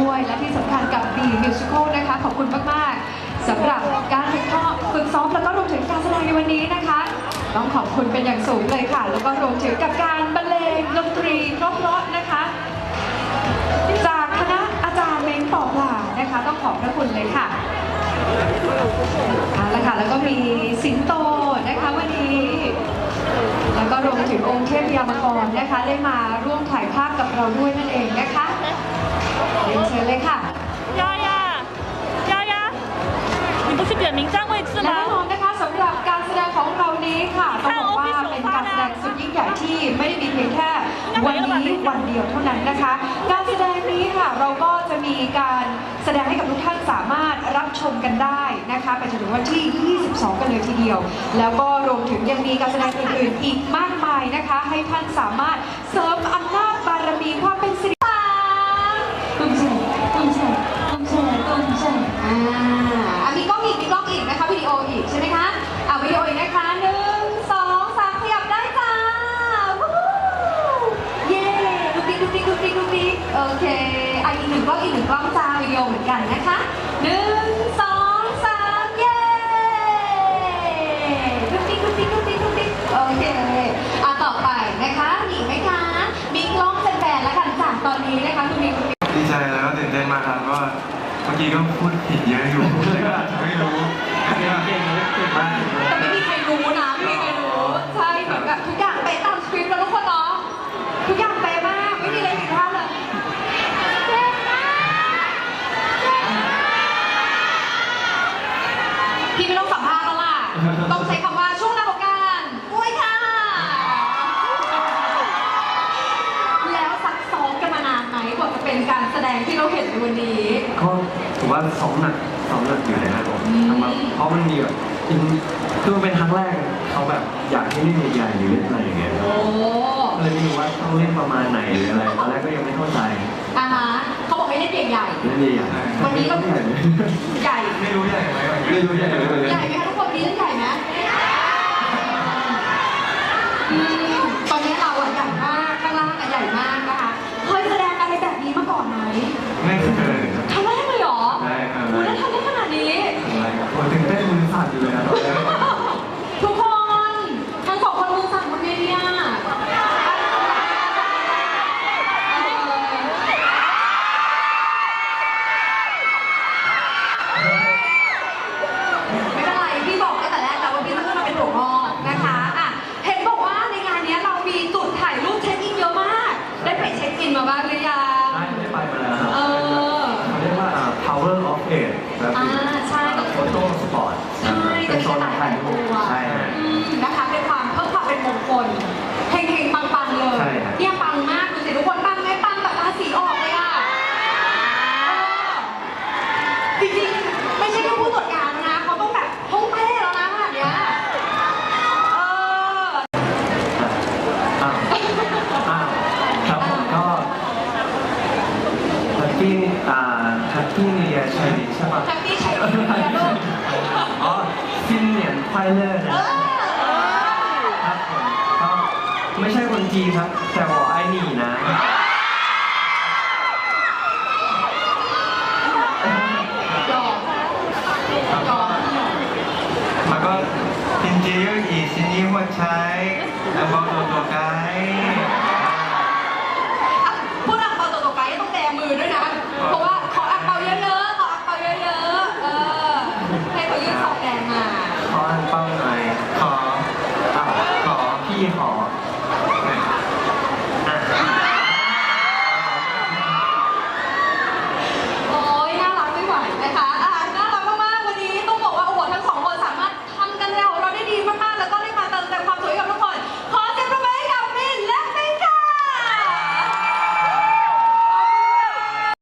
ด้วย และที่สำคัญกับ The Musical นะคะ ขอบคุณมาก ๆสำหรับการฝึกซ้อฝึกซ้อมแล้วก็รวมถึงการแสดงในวันนี้นะคะ ต้องขอบคุณเป็นอย่างสูงเลยค่ะ แล้วก็รวมถึงกับการบรรเลงดนตรีเพราะๆนะคะ จากคณะอาจารย์เม้งปอบหลานะคะ ต้องขอบพระคุณเลยค่ะเอาละค่ะแล้วก็มีสิงโตนะคะวันนี้แล้วก็รวมถึงองค์เทพยามกรนะคะ ได้มาร่วมถ่ายภาพกับเราด้วยนั่นเองนะคะ เรียนเชิญเลยค่ะ 丫丫，丫丫，你不去点名站位置 และแน่นอ 吗？ นนะคะสำหรับการแสดงของเรานี้ค่ะต้องบอกว่าเป็นการแสดงสุดยิ่งใหญ่ที่ไม่ได้มีเพียงแค่วันนี้วันเดียวเท่านั้นนะคะ การแสดงนี้ค่ะเราก็จะมีการแสดงให้กับทุกท่านสามารถรับชมกันได้นะคะไปจนถึงวันที่ 22 กันเลยทีเดียว แล้วก็รวมถึงยังมีการแสดงอื่นๆ อีกมากมายนะคะ ให้ท่านสามารถเสริมอำนาจบารมีความ ม อ่าอะมีกล้องอีกมีกล้องอีกนะคะวิดีโออีกใช่ไหมคะอะวิดีโออีกนะคะหนึ่งสองสามขยับได้จ้าวู้เย้ดูดิ๊กดูดิ๊กดูดิ๊กดุ๊ดิ๊กโอเคอะอีกหนึ่งกล้องอีกหนึ่งกล้องจ้าวิดีโอเหมือนกันนะคะหนึ่งสองสามเย้ดุ๊กดิ๊กดุ๊กดิ๊กดุ๊กดิ๊กดุ๊กดิ๊กโอเคอะต่อไปนะคะมีอีกไหมคะมีกล้องแฟนๆแล้วกันจ้ะตอนนี้นะคะคุณมีคุณมี ดีใจแล้วก็ตื่นเต้นมากครับก็เมื่อ กี้ก็พูดผิดเยอะอยู่ไม่รู้เก่งเก่งเก่งมากแต่ไม่มีใครรู้นะไม่มีใครรู้ใช่เหมือนกับทุกอย่างไปตามสคริปต์แล้วทุกคนเนาะทุกอย่างไปมากไม่มีอะไรผิดพลาดเลยพี่ไม่ต้องสัมภาษณ์แล้วล่ะต้องใช้คำว่าช่วงหน้าของการอุ้ยค่ะ แล้วซักซ้อมกันมานานไหมกว่าจะ เป็นการแสดงที่เราเห็นในวันนี้ ก็ถือว่าซ้อมหนักซ้อมหนักอยู่เลยนะครับผมอืมทำมาเพราะมันมีแบบจริงคือมันเป็นครั้งแรกเขาแบบอยากให้เล่นใหญ่ๆหรือเล่นอะไรอย่างเงี้ยโอ้ก็เลยไม่รู้ว่าต้องเล่นประมาณไหนหรืออะไรตอนแรกก็ยังไม่เข้าใจอาฮะเขาบอกให้เล่นใหญ่เล่นใหญ่ๆวันนี้ก็ใหญ่เลยๆใหญ่ไม่รู้ใหญ่ไหมไม่รู้ใหญ่เลยใหญ่ไหมคะทุกคนนี้เล่นใหญ่ไหมอืมตอนนี้เราอะใหญ่มากข้างล่างอะใหญ่มากนะคะเคยแสดงอะไรแบบนี้มาก่อนไหม ไม่เคยครับ ครั้งแรกเลยเหรอ ใช่ครับ คุณแล้วทำได้ขนาดนี้ อะไรครับโอ้ตื่นเต้นมือสั่นอยู่เลยนะตอนแรก ทุกคนทั้งสองคนมือสั่นหมดเลยเนี่ยไม่เป็นไรพี่บอกตั้งแต่แรกแล้วว่าพี่จะขึ้นมาเป็นหัวงอกนะคะอะเห็นบอกว่าในงานเนี้ยเรามีจุดถ่ายรูปเช็คอินเยอะมาก ได้ไปเช็คอินมาบ้างหรือยัง ได้ได้ไปมาแล้วครับ เออ เขาเรียกว่าอ่า power of eight ครับ อ่าใช่ โฟโต้สปอร์ต ใช่ เป็นโซนจะมีถ่ายหลายรูปตัวใช่ฮะ อืมนะคะเป็นความเพิ่มความเป็นมงคลเฮงๆปังๆเลยใช่ครับ เนี่ยปังมากดูสิทุกคนปังไหมปังแบบราศีออกเลยอะเออจริงๆไม่ใช่แค่ผู้ตรวจการนะเขาต้องแบบห้องเต้แล้วนะขนาดเนี้ยเอออ้าวอ้าวครับผมก็ Happy อ่า Happy New Year Chinese ใช่ปะ แฮปายเลอร์เอนะอครับผมก็ไม่ใช่คนจีนครับ แต่บอกไอ้นี่นะหยอกหยอกแล้วก็จริงๆก็อีกซินี่หัวใช้แล้วก็ตัวตัวไกด์อะพูดอังเปาตัวต่อไปต้องแบมือด้วย